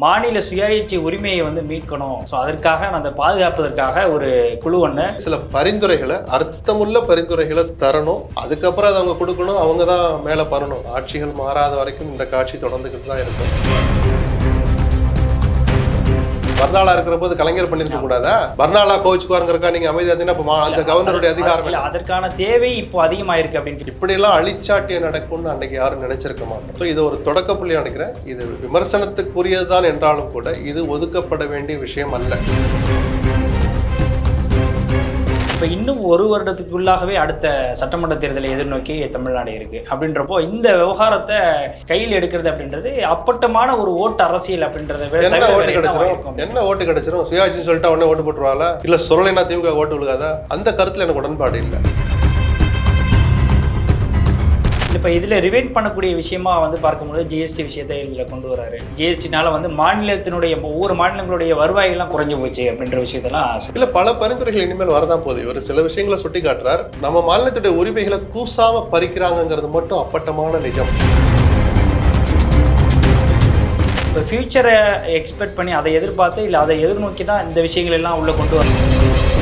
மாநில சுயாட்சி உரிமையை வந்து மீட்கணும். ஸோ அதற்காக அந்த பாதுகாப்பதற்காக ஒரு குழு ஒன்று சில பரிந்துரைகளை அர்த்தமுள்ள பரிந்துரைகளை தரணும். அதுக்கப்புறம் அதை அவங்க கொடுக்கணும். அவங்க தான் மேலே பண்ணணும் ஆட்சிகள் மாறாத வரைக்கும் இந்த காட்சி தொடர்ந்துக்கிட்டு தான் இருக்கும். பர்னாலா இருக்கிற போது கலைஞர் பண்ணிருக்க கூடாதா? பர்னாலா கோச்சுக்குவாருங்கிறக்கா நீங்க அமைதியா இருந்தீங்கன்னா அந்த கவர்னருடைய அதிகாரம்? அதற்கான தேவை இப்போ அதிகமாயிருக்கு அப்படின்னு இப்படியெல்லாம் அழிச்சாட்டியம் நடக்கும்னு அன்னைக்கு யாரும் நினைச்சிருக்க மாட்டோம். ஸோ இது ஒரு தொடக்க புள்ளி நினைக்கிறேன். இது விமர்சனத்துக்குரியதுதான் என்றாலும் கூட இது ஒதுக்கப்பட வேண்டிய விஷயம் அல்ல. இப்போ இன்னும் ஒரு வருடத்துக்குள்ளாகவே அடுத்த சட்டமன்ற தேர்தலை எதிர்நோக்கி தமிழ்நாடு இருக்கு. அப்படின்றப்போ இந்த விவகாரத்தை கையில் எடுக்கிறது அப்படின்றது அப்பட்டமான ஒரு ஓட்டு அரசியல் அப்படின்றத என்ன ஓட்டு இருக்கும்? என்ன ஓட்டு கிடைச்சிரும்? சுயாட்சின்னு சொல்லிட்டு உடனே ஓட்டு போட்டுருவாங்களா இல்ல சொல்லலைன்னா திமுக ஓட்டு விழுகாதா? அந்த கருத்துல எனக்கு உடன்பாடு இல்லை. இப்போ இதில் ரிவைண்ட் பண்ணக்கூடிய விஷயமா வந்து பார்க்கும்போது ஜிஎஸ்டி விஷயத்தை இதில் கொண்டு வராரு. ஜிஎஸ்டினால வந்து மாநிலத்தினுடைய ஒவ்வொரு மாநிலங்களுடைய வருவாயெல்லாம் குறைஞ்சு போச்சு அப்படின்ற விஷயத்தெல்லாம் இல்ல பல பரிந்துரைகள் இனிமேல் வரதான் போகுது. இவர் சில விஷயங்களை சுட்டி காட்டுறார் நம்ம மாநிலத்துடைய உரிமைகளை கூசாம பறிக்கிறாங்கங்கிறது மட்டும் அப்பட்டமான நிஜம். இப்போ ஃபியூச்சரை எக்ஸ்பெக்ட் பண்ணி அதை எதிர்பார்த்து இல்லை அதை எதிர்நோக்கி தான் இந்த விஷயங்கள் எல்லாம் உள்ளே கொண்டு வரணும்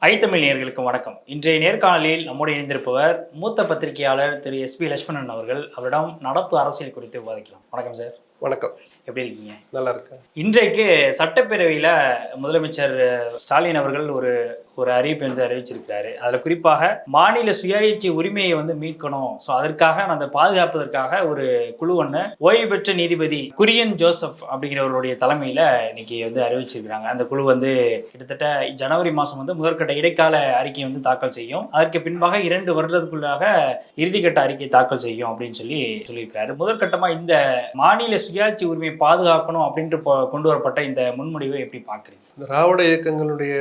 ஐத்தமிழ் நேயர்களுக்கு வணக்கம். இன்றைய நேர்காணலில் நம்முடைய இணைந்திருப்பவர் மூத்த பத்திரிகையாளர் திரு எஸ்பி லட்சுமணன் அவர்கள். அவரிடம் நடப்பு அரசியல் குறித்து விவாதிக்கலாம். வணக்கம் சார். வணக்கம். எப்படி இருக்கீங்க? நல்லா இருக்கு இன்றைக்கு சட்டப்பேரவையில் முதலமைச்சர் ஸ்டாலின் அவர்கள் ஒரு ஒரு அறிவிப்பு வந்து அறிவிச்சிருக்கிறாரு. அதில் குறிப்பாக மாநில சுயாட்சி உரிமையை வந்து மீட்கணும். ஸோ அதற்காக அந்த பாதுகாப்பதற்காக ஒரு குழு ஒன்று ஓய்வு பெற்ற நீதிபதி குரியன் ஜோசப் அப்படிங்கிறவருடைய தலைமையில் இன்னைக்கு வந்து அறிவிச்சிருக்கிறாங்க. அந்த குழு வந்து கிட்டத்தட்ட ஜனவரி மாதம் வந்து முதற்கட்ட இடைக்கால அறிக்கையை வந்து தாக்கல் செய்யும். அதற்கு பின்பாக இரண்டு வருடத்துக்குள்ளாக இறுதிக்கட்ட அறிக்கை தாக்கல் செய்யும் அப்படின்னு சொல்லி சொல்லியிருக்கிறாரு. முதற்கட்டமாக இந்த மாநில சுயாட்சி உரிமையை பாதுகாக்கணும் அப்படின்ட்டு கொண்டு வரப்பட்ட இந்த முன்முடிவை எப்படி பார்க்குறீங்க திராவிட இயக்கங்களுடைய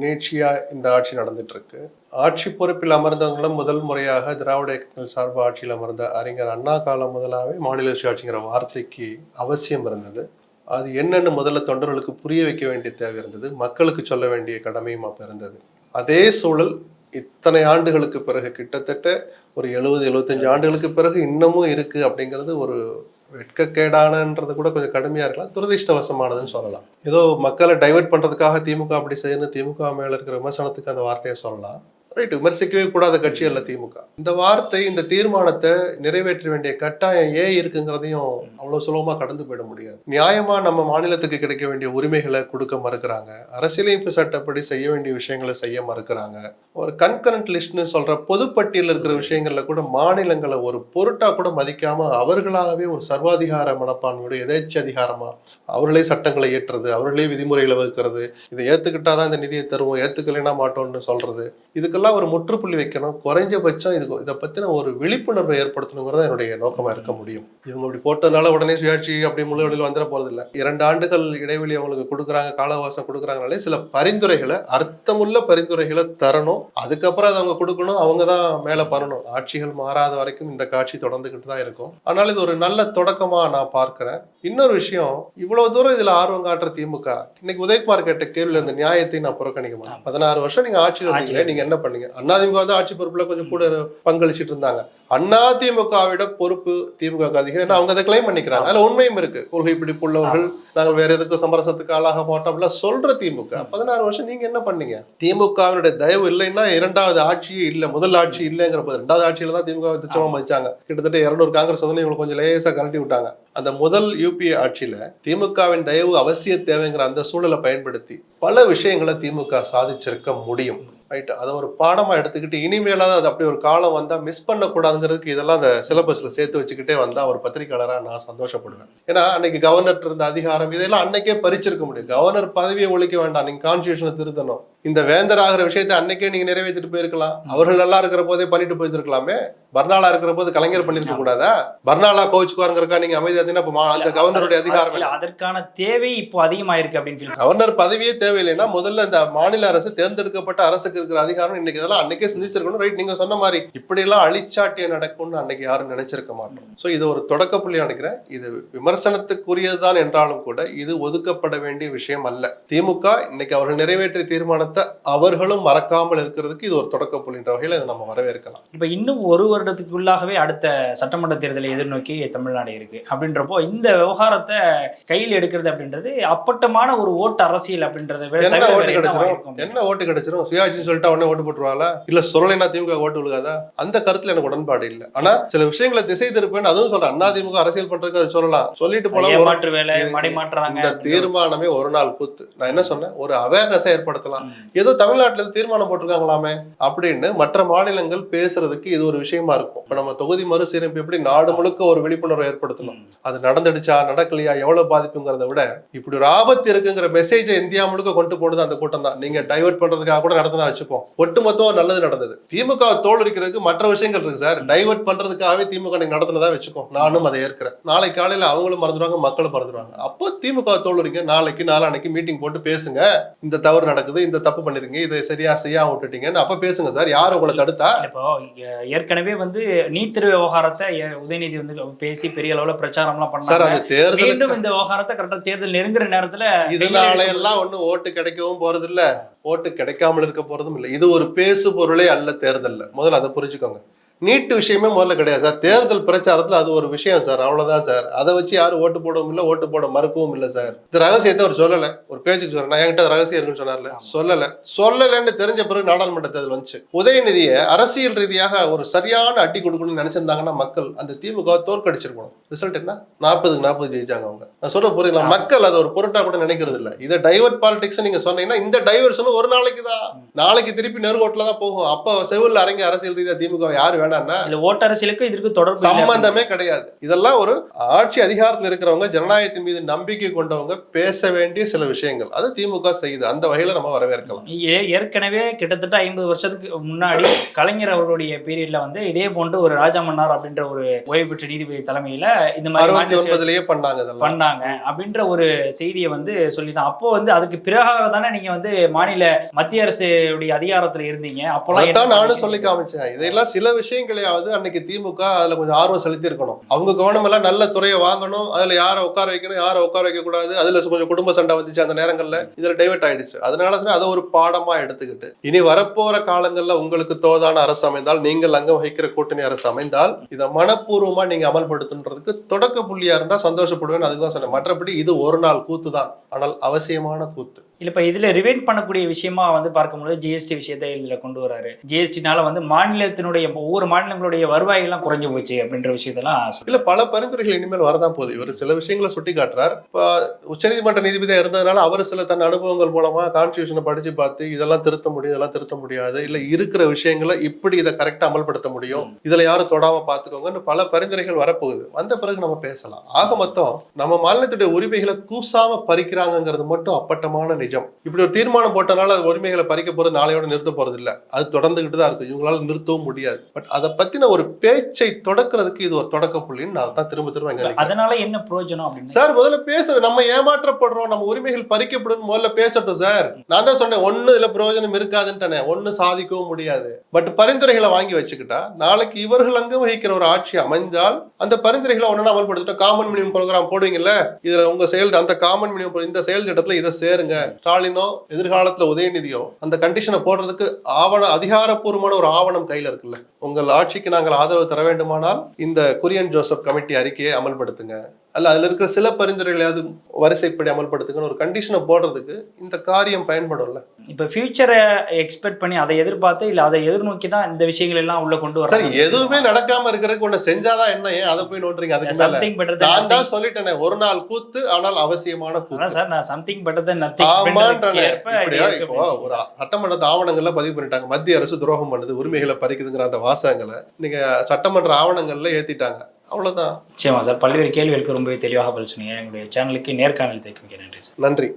நீட்சியாக இந்த ஆட்சி நடந்துட்டு இருக்கு ஆட்சி பொறுப்பில் அமர்ந்தவங்களும் முதல் முறையாக திராவிட இயக்கங்கள் சார்பு ஆட்சியில் அமர்ந்த அறிஞர் அண்ணா காலம் முதலாவே மாநில ஆட்சிங்கிற வார்த்தைக்கு அவசியம் இருந்தது. அது என்னென்னு முதல்ல தொண்டர்களுக்கு புரிய வைக்க வேண்டிய தேவை இருந்தது. மக்களுக்கு சொல்ல வேண்டிய கடமையும் அப்போ இருந்தது. அதே சூழல் இத்தனை ஆண்டுகளுக்கு பிறகு கிட்டத்தட்ட ஒரு எழுபது எழுபத்தஞ்சு ஆண்டுகளுக்கு பிறகு இன்னமும் இருக்கு அப்படிங்கிறது ஒரு வெட்கக்கேடானன்றது கூட கொஞ்சம் கடுமையா இருக்கலாம். துரதிர்ஷ்டவசமானதுன்னு சொல்லலாம். ஏதோ மக்களை டைவர்ட் பண்றதுக்காக திமுக அப்படி செய்யணும் திமுக மேல இருக்கிற விமர்சனத்துக்கு அந்த வார்த்தையை சொல்லலாம். ரைட் விமர்சிக்கவே கூடாத கட்சி அல்ல திமுக. இந்த வார்த்தை இந்த தீர்மானத்தை நிறைவேற்ற வேண்டிய கட்டாயம் ஏன் இருக்குங்கிறதையும் அவ்வளவு சுலபமா கடந்து போயிட முடியாது. நியாயமா நம்ம மாநிலத்துக்கு கிடைக்க வேண்டிய உரிமைகளை கொடுக்க மறுக்கிறாங்க. அரசியலமைப்பு சட்டப்படி செய்ய வேண்டிய விஷயங்களை செய்ய மறுக்கிறாங்க. ஒரு கன்கரண்ட் லிஸ்ட்னு சொல்ற பொதுப்பட்டியல் இருக்கிற விஷயங்கள்ல கூட மாநிலங்களை ஒரு பொருட்டா கூட மதிக்காம அவர்களாகவே ஒரு சர்வாதிகார மனப்பான்மையோட எதேச்ச அதிகாரமா அவர்களே சட்டங்களை ஏற்றுறது அவர்களே விதிமுறைகளை வகுக்கிறது. இதை ஏத்துக்கிட்டாதான் இந்த நிதியை தருவோம் ஏத்துக்கலைன்னா மாட்டோம்னு சொல்றது. இதுக்கெல்லாம் ஒரு முற்றுப்புள்ளி வைக்கணும். குறைஞ்சபட்சம் இதுக்கு இதை பத்தின ஒரு விழிப்புணர்வை ஏற்படுத்தணுங்கிறத என்னுடைய நோக்கமா இருக்க முடியும். இவங்க இப்படி போட்டதுனால உடனே சுயாட்சி அப்படி முழுவடியில் வந்துட போறது இல்ல இரண்டு ஆண்டுகள் இடைவெளி அவங்களுக்கு கொடுக்குறாங்க காலவாசம் கொடுக்குறாங்கனாலே சில பரிந்துரைகளை அர்த்தமுள்ள பரிந்துரைகளை தரணும். அதுக்கப்புறம் அதை அவங்க கொடுக்கணும் அவங்க தான் மேல பண்ணணும். ஆட்சிகள் மாறாத வரைக்கும் இந்த காட்சி தொடர்ந்துகிட்டு தான் இருக்கும். ஆனால் இது ஒரு நல்ல தொடக்கமா நான் பார்க்கிறேன். இன்னொரு விஷயம் இவ்வளவு தூரம் இதுல ஆர்வம் காட்டுற திமுக இன்னைக்கு உதயகுமார் கேட்ட கேள்வியில இந்த நியாயத்தை நான் புறக்கணிக்க மாட்டேன். பதினாறு வருஷம் நீங்க ஆட்சியில் இருந்தீங்களே நீங்க என்ன பண்ணீங்க? அதிமுக வந்து ஆட்சி பொறுப்புல கொஞ்சம் கூட பங்களிச்சிட்டு இருந்தாங்க. அதிமுகவிட பொறுப்பு திமுக அதிகம். ஏன்னா அவங்க அதை கிளைம் பண்ணிக்கிறாங்க. அதுல உண்மையும் இருக்கு. கொள்கை பிடிப்பு உள்ளவர்கள் நாங்கள் வேற எதுக்கும் சமரசத்துக்கு ஆளாக மாட்டோம் அப்படிலாம் சொல்ற திமுக. பதினாறு வருஷம் நீங்க என்ன பண்ணீங்க? திமுகவினுடைய தயவு இல்லைன்னா இரண்டாவது ஆட்சியே இல்லை. முதல் ஆட்சி இல்லைங்கிற போது ரெண்டாவது ஆட்சியில தான் திமுக துச்சமா மதிச்சாங்க. கிட்டத்தட்ட இருநூறு காங்கிரஸ் வந்து இவங்களை கொஞ்சம் லேசா கழட்டி விட்டாங்க. அந்த முதல் யூபிஏ ஆட்சியில திமுகவின் தயவு அவசிய தேவைங்கிற அந்த சூழலை பயன்படுத்தி பல விஷயங்களை திமுக சாதிச்சிருக்க முடியும். ரைட் அதை ஒரு பாடமா எடுத்துக்கிட்டு இனிமேலாவது அது அப்படி ஒரு காலம் வந்தா மிஸ் பண்ணக்கூடாதுங்கிறதுக்கு இதெல்லாம் அந்த சிலபஸ்ல சேர்த்து வச்சுக்கிட்டே வந்தா ஒரு பத்திரிகையாளராக நான் சந்தோஷப்படுவேன். ஏன்னா அன்னைக்கு கவர்னர் இருந்த அதிகாரம் இதெல்லாம் அன்னைக்கே பறிச்சிருக்க முடியும். கவர்னர் பதவியை ஒழிக்க வேண்டாம். நீங்க கான்ஸ்டியூஷனை திருத்தணும். இந்த வேந்தர் ஆகிற விஷயத்தை அன்னைக்கே நீங்க நிறைவேற்றிட்டு போயிருக்கலாம். அவர்கள் நல்லா இருக்கிற போதே பண்ணிட்டு போயிருக்கலாமே பர்னாலா இருக்கிற போது கலைஞர் பண்ணிருக்க கூடாதா? பர்னாலா கோச்சுக்குவாருங்கிறக்கா நீங்க அமைதியா அந்த கவர்னருடைய அதிகாரம் அதற்கான தேவை இப்போ அதிகமாயிருக்கு அப்படின்னு கவர்னர் பதவியே தேவையில்லைன்னா முதல்ல இந்த மாநில அரசு தேர்ந்தெடுக்கப்பட்ட அரசுக்கு இருக்கிற அதிகாரம் இன்னைக்கு இதெல்லாம் அன்னைக்கே சிந்திச்சிருக்கணும். ரைட் நீங்க சொன்ன மாதிரி இப்படி எல்லாம் அழிச்சாட்டியம் நடக்கும்னு அன்னைக்கு யாரும் நினைச்சிருக்க மாட்டோம். சோ இது ஒரு தொடக்க புள்ளி நினைக்கிறேன். இது விமர்சனத்துக்குரியதுதான் என்றாலும் கூட இது ஒதுக்கப்பட வேண்டிய விஷயம் அல்ல. திமுக இன்னைக்கு அவர்கள் நிறைவேற்றிய தீர்மானத்தை அவர்களும் மறக்காமல் இருக்கிறதுக்கு இது ஒரு தொடக்க புள்ளின்ற வகையில இதை நம்ம வரவேற்கலாம். இப்ப இன்னும் ஒரு வருடத்துக்குள்ளாகவே அடுத்த சட்டமன்ற தேர்தலை எதிர்நோக்கி தமிழ்நாடு இருக்கு. அப்படின்றப்போ இந்த விவகாரத்தை கையில் எடுக்கிறது அப்படின்றது அப்பட்டமான ஒரு ஓட்டு அரசியல் அப்படின்றத என்ன ஓட்டு இருக்கும்? என்ன ஓட்டு கிடைச்சிரும்? சுயாட்சின்னு சொல்லிட்டு உடனே ஓட்டு போட்டுருவாங்களா இல்ல சொல்லலைன்னா திமுக ஓட்டு விழுகாதா? அந்த கருத்துல எனக்கு உடன்பாடு இல்ல. ஆனா சில விஷயங்களை திசை திருப்பேன் அதுவும் சொல்றேன். அண்ணா திமுக அரசியல் பண்றதுக்கு அது சொல்லலாம். சொல்லிட்டு மாற்றுறாங்க இந்த தீர்மானமே ஒரு நாள் கூத்து. நான் என்ன சொன்னேன்? ஒரு அவேர்னஸ் ஏற்படுத்தலாம். ஏதோ தமிழ்நாட்டுல தீர்மானம் போட்டிருக்காங்களாமே அப்படின்னு மற்ற மாநிலங்கள் பேசுறதுக்கு இது ஒரு விஷயமா இருக்கும். இப்ப நம்ம தொகுதி மறுசீரமைப்பு எப்படி நாடு முழுக்க ஒரு விழிப்புணர்வு ஏற்படுத்தணும்? அது நடந்துடுச்சா நடக்கலையா எவ்வளவு பாதிப்புங்கிறத விட இப்படி ஒரு ஆபத்து இருக்குங்கிற மெசேஜை இந்தியா முழுக்க கொண்டு போனது அந்த கூட்டம் தான். நீங்க டைவர்ட் பண்றதுக்காக கூட நடந்ததா வச்சுப்போம். ஒட்டுமொத்தம் நல்லது நடந்தது. திமுக தோல் இருக்கிறதுக்கு மற்ற விஷயங்கள் இருக்கு சார். டைவர்ட் பண்றதுக்காகவே திமுக நடத்தினதா வச்சுக்கோ நானும் அதை ஏற்கிறேன். நாளை காலையில அவங்களும் மறந்துடுவாங்க மக்களும் மறந்துடுவாங்க. அப்போ திமுக தோல் இருக்கீங்க நாளைக்கு நாளான்னைக்கு மீட்டிங் போட்டு பேசுங்க. இந்த தவறு நடக்குது இந்த தப்பு பண்ணிருக்கீங்க இதை சரியா செய்யாம விட்டுட்டீங்கன்னு அப்ப பேசுங்க சார். யார் உங்களை தடுத்தா? இப்போ ஏற்கனவே வந்து நீட் தேர்வு விவகாரத்தை உதயநிதி வந்து பேசி பெரிய அளவுல பிரச்சாரம்லாம் சார் பண்ணாங்க அது தேர்தலுக்கு மீண்டும் இந்த விவகாரத்தை கரெக்டா தேர்தல் நெருங்குற நேரத்துல இதனால எல்லாம் ஒண்ணும் ஓட்டு கிடைக்கவும் போறது இல்ல ஓட்டு கிடைக்காமல் இருக்க போறதும் இல்ல. இது ஒரு பேசு பொருளே அல்ல தேர்தல்ல. முதல்ல அதை புரிஞ்சுக்கோங்க. நீட் விஷயமே முதல்ல கிடையாது சார். தேர்தல் பிரச்சாரத்துல அது ஒரு விஷயம் சார். அவ்வளவுதான் சார். அதை வச்சு யாரும் ஓட்டு போடவும் இல்லை ஓட்டு போட மறுக்கவும் இல்லை சார். இந்த ரகசியத்தை அவர் சொல்லல. ஒரு பேச்சுக்கு சொல்றேன். நான் என்கிட்ட ரகசியம் இருக்குன்னு சொன்னார்ல. சொல்லல. சொல்லலைன்னு தெரிஞ்ச பிறகு நாடாளுமன்ற தேர்தல் வந்துச்சு. உதயநிதியை அரசியல் ரீதியாக ஒரு சரியான அடி கொடுக்கணும்னு நினைச்சிருந்தாங்கன்னா மக்கள் அந்த திமுக தோற்கடிச்சிருக்கணும். ரிசல்ட் என்ன? நாற்பதுக்கு நாற்பது ஜெயிச்சாங்க அவங்க. நான் சொல்ற புரியுதுங்களா? மக்கள் அதை ஒரு பொருட்டா கூட நினைக்கிறது இல்ல. இதை டைவர்ட் பாலிடிக்ஸ் நீங்க சொன்னீங்கன்னா இந்த டைவர்ஷன் ஒரு நாளைக்கு தான் நாளைக்கு திருப்பி நெருங்கோட்டில் தான் போகும். அப்போ செவில்ல அரங்க அரசியல் ரீதியா திமுக யாரு வேணாம்னா இல்ல ஓட்டரசியலுக்கு இதற்கு தொடர்பு சம்பந்தமே கிடையாது. இதெல்லாம் ஒரு ஆட்சி அதிகாரத்தில் இருக்கிறவங்க ஜனநாயகத்தின் மீது நம்பிக்கை கொண்டவங்க பேச வேண்டிய சில விஷயங்கள். அது திமுக செய்யுது அந்த வகையில நம்ம வரவேற்கலாம். ஏற்கனவே கிட்டத்தட்ட ஐம்பது வருஷத்துக்கு முன்னாடி கலைஞர் அவருடைய பீரியட்ல வந்து இதே போன்று ஒரு ராஜா மன்னார் அப்படின்ற ஒரு ஓய்வு பெற்ற நீதிபதி தலைமையில இந்த மாதிரி பண்ணாங்க பண்ணாங்க அப்படின்ற ஒரு செய்தியை வந்து சொல்லிதான். அப்போ வந்து அதுக்கு பிறகாக தானே நீங்க வந்து மாநில மத்திய அரசுடைய அதிகாரத்துல இருந்தீங்க. அதைத்தான் நானும்? சொல்லி காமிச்சேன். இதெல்லாம் சில விஷயங்களையாவது அன்னைக்கு திமுக அதுல கொஞ்சம் ஆர்வம் செலுத்தி இருக்கணும் அவங்க கவனம் எல்லாம் நல்ல துறையை வாங்கணும் அதுல யாரை உட்கார வைக்கணும் யாரை உட்கார வைக்க கூடாது அதுல கொஞ்சம் குடும்ப சண்டை வந்துச்சு அந்த நேரங்கள்ல இதுல டைவெர்ட் ஆயிடுச்சு. அதனால அதை ஒரு பாடமா எடுத்துக்கிட்டு. இனி வரப்போற காலங்கள்ல உங்களுக்கு தோதான அரசு அமைந்தால் நீங்கள் அங்கே வகிக்கிற கூட்டணி அரசு அமைந்தால் இதை மனப்பூர்வமா நீங்க அமல்படுத்துன்றதுக்கு தொடக்க புள்ளியா இருந்தா சந்தோஷப்படுவேன். அதுக்கு தான் சொன்னேன். மற்றபடி இது ஒரு நாள் கூத்து தான். ஆனால் அவசியமான கூத்து. இல்ல இப்ப இதுல ரிவைண்ட் பண்ணக்கூடிய விஷயமா வந்து பார்க்கும்போது ஜிஎஸ்டி விஷயத்தை இதுல கொண்டு வராரு. ஜிஎஸ்டினால வந்து மாநிலத்தினுடைய ஒவ்வொரு மாநிலங்களுடைய வருவாய் எல்லாம் குறைஞ்சு போச்சு அப்படின்ற விஷயத்தெல்லாம் இல்ல பல பரிந்துரைகள் இனிமேல் வரதான் போகுது. இவர் சில விஷயங்களை சுட்டி காட்டுறார் இப்போ உச்சநீதிமன்ற நீதிபதியா இருந்ததுனால அவர் சில தன் அனுபவங்கள் மூலமா கான்ஸ்டியூஷனை படிச்சு பார்த்து இதெல்லாம் திருத்த முடியும் இதெல்லாம் திருத்த முடியாது இல்ல இருக்கிற விஷயங்களை இப்படி இதை கரெக்டா அமல்படுத்த முடியும் இதுல யாரும் தொடாம பாத்துக்கோங்கன்னு பல பரிந்துரைகள் வரப்போகுது. வந்த பிறகு நம்ம பேசலாம். ஆக மொத்தம் நம்ம மாநிலத்துடைய உரிமைகளை கூசாம பறிக்கிறாங்கங்கிறது மட்டும் அப்பட்டமான நிஜம் இப்படி ஒரு தீர்மானம் போட்டனால அது உரிமைகளை பறிக்க போறது நாளையோட நிறுத்த போறது இல்ல அது தொடர்ந்துகிட்டு தான் இருக்கு. இவங்களால நிறுத்தவும் முடியாது. பட் அதை பத்தின ஒரு பேச்சை தொடக்கிறதுக்கு இது ஒரு தொடக்க புள்ளின்னு நான் தான் திரும்ப திரும்ப. அதனால என்ன பிரயோஜனம் சார் முதல்ல பேச. நம்ம ஏமாற்றப்படுறோம். நம்ம உரிமைகள் பறிக்கப்படும். முதல்ல பேசட்டும் சார் நான் தான் சொன்னேன் ஒண்ணு இதுல பிரயோஜனம் இருக்காதுன்ட்டனே. ஒண்ணு சாதிக்கவும் முடியாது. பட் பரிந்துரைகளை வாங்கி வச்சுக்கிட்டா நாளைக்கு இவர்கள் அங்க வகிக்கிற ஒரு ஆட்சி அமைஞ்சால் அந்த பரிந்துரைகளை ஒன்னு அமல்படுத்திட்டோம். காமன் மினிமம் ப்ரோக்ராம் போடுவீங்கல்ல? இதுல உங்க செயல் அந்த காமன் மினிமம் இந்த செயல் திட்டத்துல இதை சேருங்க. ஸ்டாலினோ எதிர்காலத்துல உதயநிதியோ அந்த கண்டிஷனை போடுறதுக்கு ஆவண அதிகாரப்பூர்வமான ஒரு ஆவணம் கையில இருக்குல்ல. உங்கள் ஆட்சிக்கு நாங்கள் ஆதரவு தர வேண்டுமானால் இந்த குரியன் ஜோசப் கமிட்டி அறிக்கையை அமல்படுத்துங்க. அல்ல அதுல இருக்கிற சில பரிந்துரைகளையாவது வரிசைப்படி அமல்படுத்துங்கன்னு ஒரு கண்டிஷனை போடுறதுக்கு இந்த காரியம் பயன்படும்ல. இப்ப ஃபியூச்சரை எக்ஸ்பெக்ட் பண்ணி அதை எதிர்பார்த்து இல்ல அதை எதிர்நோக்கி தான் இந்த விஷயங்கள் எல்லாம் உள்ள கொண்டு சார் வராங்க எதுவுமே நடக்காம இருக்கிறதுக்கு ஒண்ணு செஞ்சாதான் என்ன? ஏன் அதை போய் நோண்டுறீங்க? அதுக்கு சம்திங் பெட்டர் நான் தான் சொல்லிட்டேனே ஒரு நாள் கூத்து ஆனால் அவசியமான கூத்து. சார் நான் சம்திங் பெட்டர் தென் ஆமான்றனே. நத்திங் இப்படியா? இப்போ ஒரு சட்டமன்ற ஆவணங்கள்ல பதிவு பண்ணிட்டாங்க. மத்திய அரசு துரோகம் பண்ணுது உரிமைகளை பறிக்குதுங்கிற அந்த வாசகங்களை. நீங்க சட்டமன்ற ஆவணங்கள்ல ஏத்திட்டாங்க. அவ்வளவுதான். நிச்சயமா சார். பல்வேறு கேள்விகளுக்கு ரொம்பவே தெளிவாக பதில் சொன்னீங்க. எங்களுடைய சேனலுக்கு நேர்காணல் தேய்க்கும் நன்றி சார். நன்றி.